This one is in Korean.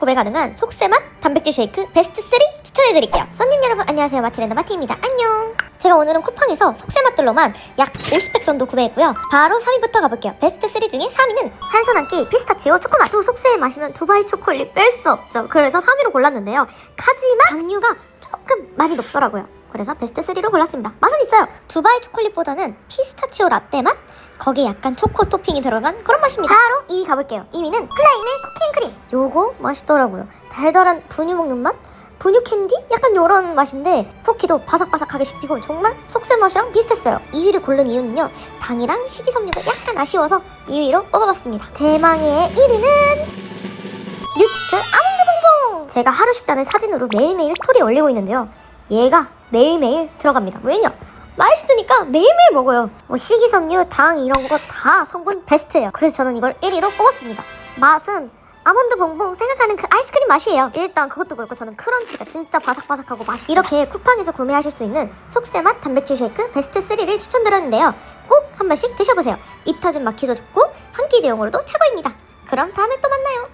구매 가능한 속세맛 단백질 쉐이크 베스트 3 추천해드릴게요. 손님 여러분 안녕하세요 마티랜드 마티입니다. 안녕. 제가 오늘은 쿠팡에서 속세맛들로만 약 50팩 정도 구매했고요. 바로 3위부터 가볼게요. 베스트 3 중에 3위는 한 손 한 끼 피스타치오 초코맛. 또 속세에 마시면 두바이 초콜릿 뺄 수 없죠. 그래서 3위로 골랐는데요. 하지만 당류가 조금 많이 높더라고요. 그래서 베스트 3로 골랐습니다. 맛은 있어요. 두바이 초콜릿보다는 피스타치오 라떼 맛? 거기에 약간 초코 토핑이 들어간 그런 맛입니다. 바로 2위 가볼게요. 2위는 플라이밀 쿠키앤크림. 요거 맛있더라고요. 달달한 분유 먹는 맛? 분유 캔디? 약간 요런 맛인데 쿠키도 바삭바삭하게 씹히고 정말 속세 맛이랑 비슷했어요. 2위를 고른 이유는요. 당이랑 식이섬유가 약간 아쉬워서 2위로 뽑아봤습니다. 대망의 1위는 뉴치트 아몬드 봉봉! 제가 하루 식단을 사진으로 매일매일 스토리에 올리고 있는데요. 얘가 매일매일 들어갑니다. 왜냐? 맛있으니까 매일매일 먹어요. 뭐 식이섬유, 당 이런 거 다 성분 베스트예요. 그래서 저는 이걸 1위로 뽑았습니다. 맛은 아몬드 봉봉 생각하는 그 아이스크림 맛이에요. 일단 그것도 그렇고 저는 크런치가 진짜 바삭바삭하고 맛있어요. 이렇게 쿠팡에서 구매하실 수 있는 속세맛 단백질 쉐이크 베스트 3를 추천드렸는데요. 꼭 한 번씩 드셔보세요. 입 터진 마키도 좋고 한 끼 대용으로도 최고입니다. 그럼 다음에 또 만나요.